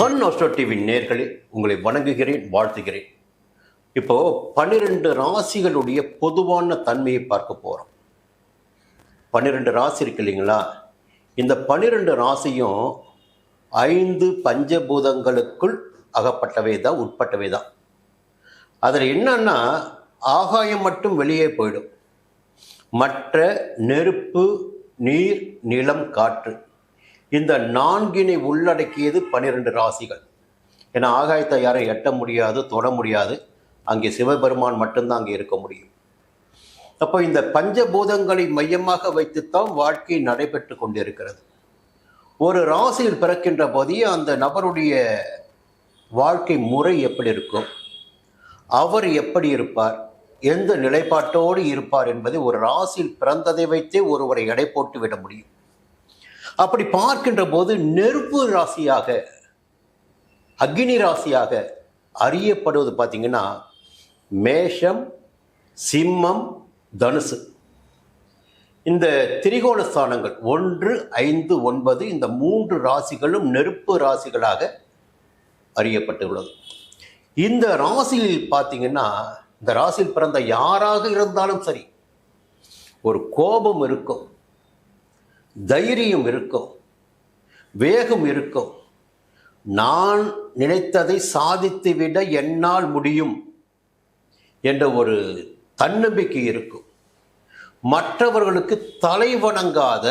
Sun astro TV நேர்களே உங்களை வணங்குகிறேன் வாழ்த்துகிறேன். இப்போ பன்னிரெண்டு ராசிகளுடைய பொதுவான தன்மையை பார்க்க போகிறோம் பன்னிரெண்டு ராசி இருக்கு இல்லைங்களா? இந்த பன்னிரெண்டு ராசியும் ஐந்து பஞ்சபூதங்களுக்குள் அகப்பட்டவை தான் உட்பட்டவை தான். அதில் என்னன்னா ஆகாயம் மட்டும் வெளியே போயிடும். மற்ற நெருப்பு நீர் நிலம் காற்று. இந்த நான்கினை உள்ளடக்கியது பன்னிரெண்டு ராசிகள். ஏன்னா ஆகாயத்தை யாரும் எட்ட முடியாது தொட முடியாது. அங்கே சிவபெருமான் மட்டும்தான் அங்கே இருக்க முடியும். அப்போ இந்த பஞ்சபூதங்களை மையமாக வைத்துத்தான் வாழ்க்கை நடைபெற்று கொண்டிருக்கிறது. ஒரு ராசியில் பிறக்கின்ற போதே அந்த நபருடைய வாழ்க்கை முறை எப்படி இருக்கும்? அவர் எப்படி இருப்பார்? எந்த நிலைப்பாட்டோடு இருப்பார் என்பதை ஒரு ராசியில் பிறந்ததை வைத்தே ஒருவரை எடை போட்டு விட முடியும். அப்படி பார்க்கின்ற போது நெருப்பு ராசியாக அக்னி ராசியாக அறியப்படுவது பார்த்தீங்கன்னா மேஷம் சிம்மம் தனுசு. இந்த திரிகோண ஸ்தானங்கள் ஒன்று ஐந்து ஒன்பது இந்த மூன்று ராசிகளும் நெருப்பு ராசிகளாக அறியப்பட்டுள்ளது. இந்த ராசியில் பார்த்தீங்கன்னா இந்த ராசியில் பிறந்த யாராக இருந்தாலும் சரி ஒரு கோபம் இருக்கும். தைரியம் இருக்கும் வேகம் இருக்கும் நான் நினைத்ததை சாதித்துவிட என்னால் முடியும் என்ற ஒரு தன்னம்பிக்கை இருக்கும் மற்றவர்களுக்கு தலை வணங்காத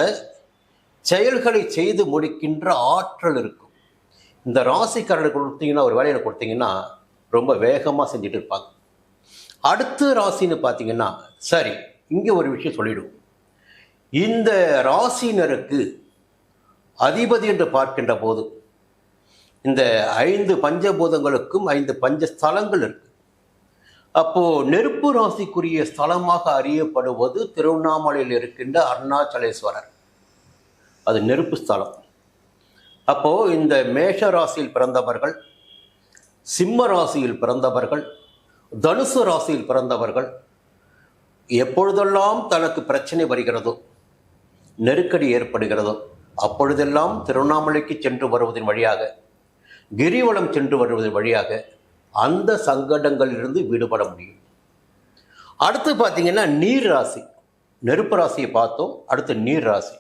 செயல்களை செய்து முடிக்கின்ற ஆற்றல் இருக்கும் இந்த ராசிக்காரர்கள் கொடுத்தீங்கன்னா ஒரு வேலையில் கொடுத்தீங்கன்னா ரொம்ப வேகமாக செஞ்சுட்டு இருப்பாங்க. அடுத்த ராசின்னு பார்த்தீங்கன்னா சரி இங்கே ஒரு விஷயம் சொல்லிவிடுவோம் இந்த ராசினருக்கு அதிபதி என்று பார்க்கின்ற போது இந்த ஐந்து பஞ்சபூதங்களுக்கும் ஐந்து பஞ்ச ஸ்தலங்கள் இருக்கு. அப்போ நெருப்பு ராசிக்குரிய ஸ்தலமாக அறியப்படுவது திருவண்ணாமலையில் இருக்கின்ற அருணாச்சலேஸ்வரர். அது நெருப்பு ஸ்தலம். அப்போ இந்த மேஷ ராசியில் பிறந்தவர்கள் சிம்ம ராசியில் பிறந்தவர்கள் தனுசு ராசியில் பிறந்தவர்கள் எப்பொழுதெல்லாம் தனக்கு பிரச்சனை வருகிறதோ நெருக்கடி ஏற்படுகிறதோ அப்பொழுதெல்லாம் திருவண்ணாமலைக்கு சென்று வருவதன் வழியாக கிரிவலம் சென்று வருவதன் வழியாக அந்த சங்கடங்களிலிருந்து விடுபட முடியும். அடுத்து பார்த்தீங்கன்னா நீர் ராசி நெருப்பு ராசியை பார்த்தோம் அடுத்து நீர் ராசி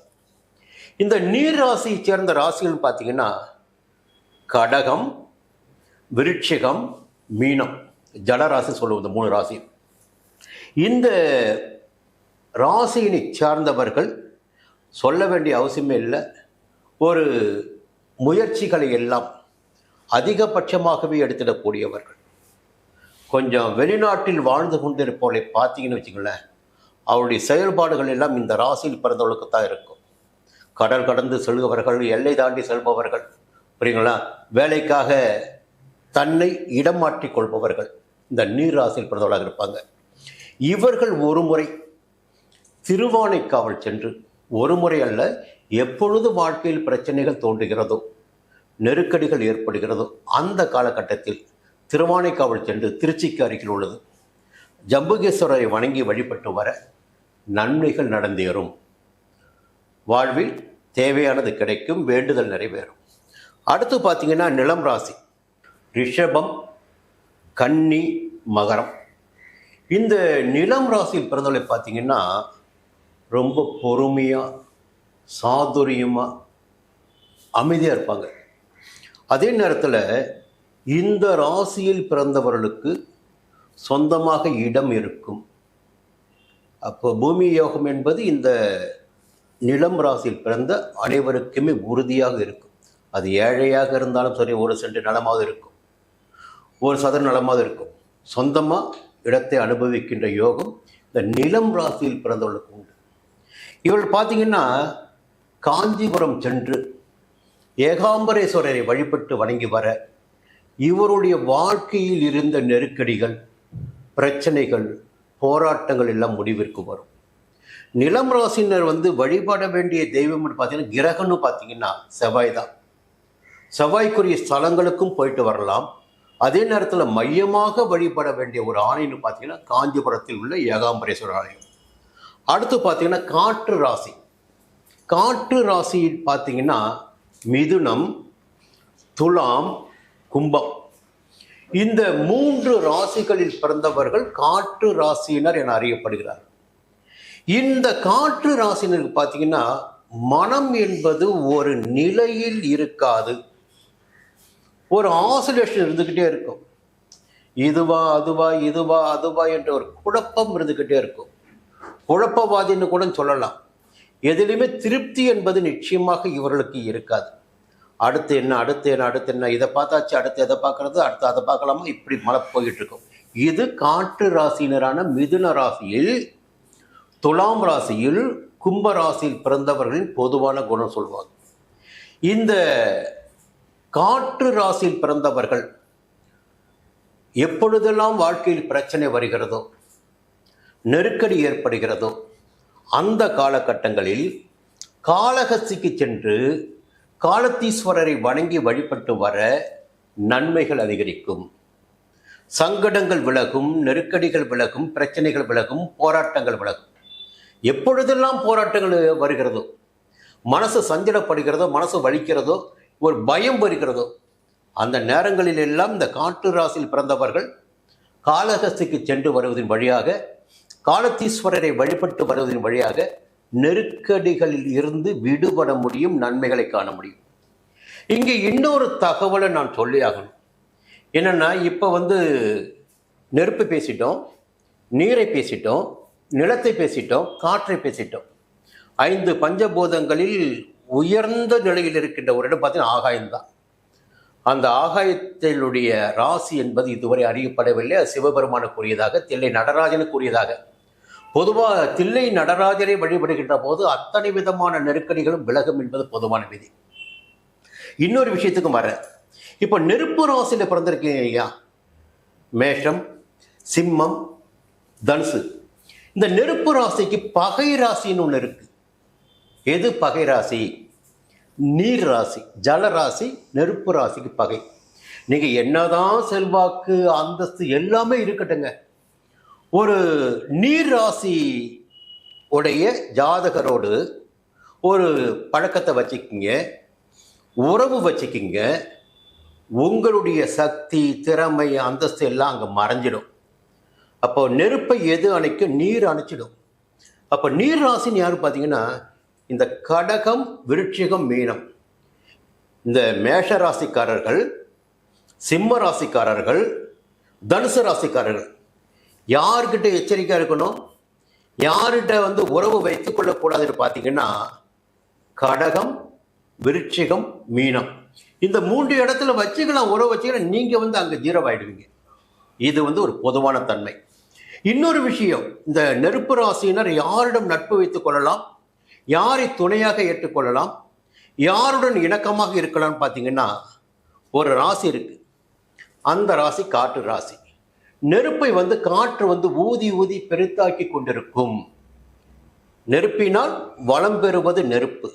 இந்த நீர் ராசியை சேர்ந்த ராசிகள் பார்த்தீங்கன்னா கடகம் விருட்சிகம் மீனம். ஜலராசி சொல்லுவது மூணு ராசி. இந்த ராசியினை சார்ந்தவர்கள் சொல்ல வேண்டிய அவசியமே இல்லை. ஒரு முயற்சிகளை எல்லாம் அதிகபட்சமாகவே எடுத்துடக்கூடியவர்கள். கொஞ்சம் வெளிநாட்டில் வாழ்ந்து கொண்டிருப்பவர்களை பார்த்தீங்கன்னு வச்சுங்களேன் அவருடைய செயல்பாடுகள் எல்லாம் இந்த ராசியில் பிறந்தவர்களுக்கு தான் இருக்கும். கடல் கடந்து செல்பவர்கள் எல்லை தாண்டி செல்பவர்கள் புரியுங்களா வேலைக்காக தன்னை இடம் மாற்றிக் கொள்பவர்கள் இந்த நீர் ராசியில் பிறந்தவர்களாக இருப்பாங்க. இவர்கள் ஒரு முறை திருவானைக்காவல் சென்று ஒரு முறை அல்ல எப்பொழுது வாழ்க்கையில் பிரச்சனைகள் தோன்றுகிறதோ நெருக்கடிகள் ஏற்படுகிறதோ அந்த காலகட்டத்தில் திருவானைக்காவல் சென்று திருச்சிக்கு அருகில் உள்ளது. ஜம்புகேஸ்வரரை வணங்கி வழிபட்டு வர நன்மைகள் நடந்தேறும். வாழ்வில் தேவையானது கிடைக்கும் வேண்டுதல் நிறைவேறும். அடுத்து பார்த்தீங்கன்னா நிலம் ராசி. ரிஷபம் கன்னி மகரம். இந்த நிலம் ராசியில் பிறந்தவளை பார்த்தீங்கன்னா ரொம்ப பொறுமையாக சாதுரியமாக அமைதியாக இருப்பாங்க. அதே நேரத்தில் இந்த ராசியில் பிறந்தவர்களுக்கு சொந்தமாக இடம் இருக்கும். அப்போ பூமி யோகம் என்பது இந்த நிலம் ராசியில் பிறந்த அனைவருக்குமே உறுதியாக இருக்கும். அது ஏழையாக இருந்தாலும் சரி ஒரு சென்ட் நலமாக இருக்கும். ஒரு சதுர நலமாக இருக்கும். சொந்தமாக இடத்தை அனுபவிக்கின்ற யோகம் இந்த நிலம் ராசியில் பிறந்தவர்களுக்கு உண்டு. இவள் பார்த்தீங்கன்னா காஞ்சிபுரம் சென்று ஏகாம்பரேஸ்வரரை வழிபட்டு வணங்கி வர இவருடைய வாழ்க்கையில் இருந்த நெருக்கடிகள் பிரச்சனைகள் போராட்டங்கள் எல்லாம் முடிவிற்கு வரும். நிலம் ராசினர் வந்து வழிபட வேண்டிய தெய்வம்னு பார்த்தீங்கன்னா கிரகம்னு பார்த்தீங்கன்னா செவ்வாய் தான். செவ்வாய்க்குரிய ஸ்தலங்களுக்கும் போயிட்டு வரலாம். அதே நேரத்தில் மையமாக வழிபட வேண்டிய ஒரு ஆணைன்னு பார்த்தீங்கன்னா காஞ்சிபுரத்தில் உள்ள ஏகாம்பரேஸ்வரர் ஆலயம். அடுத்து பார்த்தீங்கன்னா காற்று ராசி. காற்று ராசி பார்த்தீங்கன்னா மிதுனம் துலாம் கும்பம். இந்த மூன்று ராசிகளில் பிறந்தவர்கள் காற்று ராசியினர் என அறியப்படுகிறார் இந்த காற்று ராசினருக்கு பார்த்தீங்கன்னா மனம் என்பது ஒரு நிலையில் இருக்காது. ஒரு ஆசோலேஷன் இருந்துக்கிட்டே இருக்கும். இதுவா அதுவா இதுவா அதுவா என்ற ஒரு குழப்பம் இருந்துக்கிட்டே இருக்கும். குழப்பவாதின்னு கூட சொல்லலாம். எதிலுமே திருப்தி என்பது நிச்சயமாக இவர்களுக்கு இருக்காது. அடுத்து என்ன அடுத்து என்ன அடுத்து என்ன இதை பார்த்தாச்சு அடுத்து எதை பார்க்கறது அடுத்து அதை பார்க்கலாமா? இப்படி மழை போயிட்டு இருக்கும் இது காற்று ராசியினரான மிதுன ராசியில் துலாம் ராசியில் கும்ப ராசியில் பிறந்தவர்களின் பொதுவான குணம் சொல்வாங்க. இந்த காற்று ராசியில் பிறந்தவர்கள் எப்பொழுதெல்லாம் வாழ்க்கையில் பிரச்சனை வருகிறதோ நெருக்கடி ஏற்படுகிறதோ அந்த காலகட்டங்களில் காளகஸ்திக்கு சென்று காலத்தீஸ்வரரை வணங்கி வழிபட்டு வர நன்மைகள் அதிகரிக்கும். சங்கடங்கள் விலகும் நெருக்கடிகள் விலகும் பிரச்சனைகள் விலகும் போராட்டங்கள் விலகும். எப்பொழுதெல்லாம் போராட்டங்கள் வருகிறதோ மனசு சஞ்சலப்படுகிறதோ மனசு வலிக்கிறதோ ஒரு பயம் வருகிறதோ அந்த நேரங்களில் எல்லாம் இந்த காட்டு ராசியில் பிறந்தவர்கள் காளகஸ்திக்கு சென்று வருவதன் வழியாக காலத்தீஸ்வரரை வழிபட்டு வருவதன் வழியாக நெருக்கடிகளில் இருந்து விடுபட முடியும் நன்மைகளை காண முடியும். இங்கே இன்னொரு தகவலை நான் சொல்லி ஆகணும் என்னென்னா இப்போ வந்து நெருப்பு பேசிட்டோம் நீரை பேசிட்டோம் நிலத்தை பேசிட்டோம் காற்றை பேசிட்டோம். ஐந்து பஞ்சபூதங்களில் உயர்ந்த நிலையில் இருக்கின்ற ஒரு இடம் பார்த்தீங்கன்னா ஆகாயம்தான். அந்த ஆகாயத்தினுடைய ராசி என்பது இதுவரை அறியப்படவில்லை. அது சிவபெருமானுக்குரியதாக தில்லை நடராஜனுக்குரியதாக பொதுவாக தில்லை நடராஜரை வழிபடுகின்ற போது அத்தனை விதமான நெருக்கடிகளும் விலகும் என்பது பொதுவான விதி. இன்னொரு விஷயத்துக்கும் வர இப்போ நெருப்பு ராசியில் பிறந்திருக்கீங்க ஐயா. மேஷம் சிம்மம் தனுசு. இந்த நெருப்பு ராசிக்கு பகை ராசின்னு ஒன்று இருக்கு. எது பகை ராசி? நீர் ராசி ஜல ராசி நெருப்பு ராசிக்கு பகை. நீங்கள் என்னதான் செல்வாக்கு அந்தஸ்து எல்லாமே இருக்கட்டுங்க. ஒரு நீர் ராசி உடைய ஜாதகரோடு ஒரு பழக்கத்தை வச்சுக்கிங்க உறவு வச்சுக்கிங்க உங்களுடைய சக்தி திறமை அந்தஸ்து எல்லாம் அங்கே மறைஞ்சிடும். அப்போ நெருப்பை எது அணைக்கும்? நீர் அணைச்சிடும். அப்போ நீர் ராசின்னு யார் பார்த்தீங்கன்னா இந்த கடகம் விருட்சிகம் மீனம். இந்த மேஷ ராசிக்காரர்கள் சிம்ம ராசிக்காரர்கள் தனுசு ராசிக்காரர்கள். யார்கிட்ட எச்சரிக்கையாக இருக்கணும்? யார்கிட்ட வந்து உறவு வைத்துக் கொள்ளக்கூடாதுன்னு பார்த்தீங்கன்னா கடகம் விருட்சிகம் மீனம். இந்த மூன்று இடத்துல வச்சுக்கலாம் உறவு வச்சுக்கலாம் நீங்கள் வந்து அங்கே ஜீரோ ஆயிடுவீங்க. இது வந்து ஒரு பொதுவான தன்மை. இன்னொரு விஷயம் இந்த நெருப்பு ராசியினர் யாரிடம் நட்பு வைத்துக் கொள்ளலாம்? யாரை துணையாக ஏற்றுக்கொள்ளலாம் யாருடன் இணக்கமாக இருக்கலாம்னு பார்த்தீங்கன்னா ஒரு ராசி இருக்குது அந்த ராசி காட்டு ராசி. நெருப்பை வந்து காற்று வந்து ஊதி ஊதி பெருத்தாக்கி கொண்டிருக்கும். நெருப்பினால் வளம் பெறுவது நெருப்பு.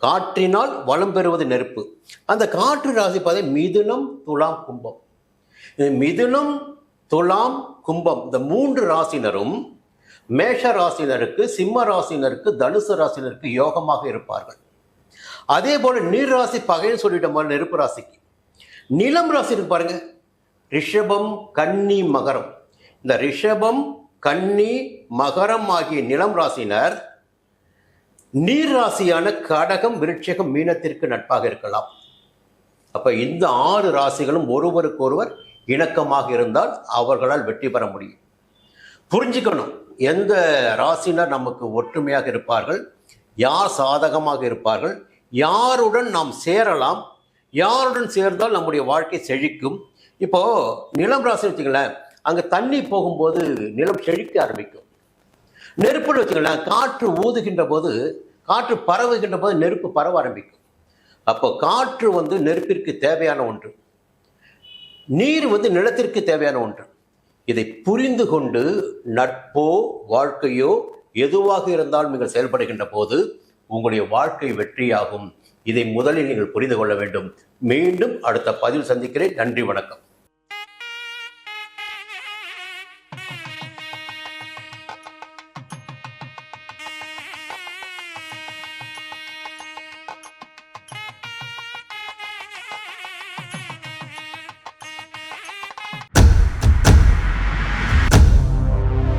காற்றினால் வளம் பெறுவது நெருப்பு. அந்த காற்று ராசி பார்த்தா மிதுனம் துலாம் கும்பம். இந்த மிதுனம் துலாம் கும்பம் இந்த மூன்று ராசினரும் மேஷ ராசினருக்கு சிம்ம ராசினருக்கு தனுசு ராசினருக்கு யோகமாக இருப்பார்கள். அதே போல நீர் ராசி பகைன்னு சொல்லிட்ட மாதிரி நெருப்பு ராசிக்கு. நிலம் ராசி இருக்கு பாருங்க ரிஷபம் கன்னி மகரம். இந்த ரிஷபம் கன்னி மகரம் ஆகிய நிலம் ராசினர் நீர் ராசியான கடகம் விருட்சகம் மீனத்திற்கு நட்பாக இருக்கலாம். அப்ப இந்த ஆறு ராசிகளும் ஒருவருக்கொருவர் இணக்கமாக இருந்தால் அவர்களால் வெற்றி பெற முடியும். புரிஞ்சுக்கணும் எந்த ராசினர் நமக்கு ஒற்றுமையாக இருப்பார்கள் யார் சாதகமாக இருப்பார்கள் யாருடன் நாம் சேரலாம் யாருடன் சேர்ந்தால் நம்முடைய வாழ்க்கை செழிக்கும் இப்போ நிலம் ராசி வச்சுங்களேன் அங்கே தண்ணி போகும்போது நிலம் செழிக்க ஆரம்பிக்கும். நெருப்புன்னு வச்சுக்கோங்களேன் காற்று ஊதுகின்ற போது காற்று பரவுகின்ற போது நெருப்பு பரவ ஆரம்பிக்கும். அப்போ காற்று வந்து நெருப்பிற்கு தேவையான ஒன்று. நீர் வந்து நிலத்திற்கு தேவையான ஒன்று. இதை புரிந்து கொண்டு நட்போ வாழ்க்கையோ எதுவாக இருந்தாலும் நீங்கள் செயல்படுகின்ற போது உங்களுடைய வாழ்க்கை வெற்றியாகும். இதை முதலில் நீங்கள் புரிந்து கொள்ள வேண்டும். மீண்டும் அடுத்த பதிவு சந்திக்கிறேன். நன்றி வணக்கம்.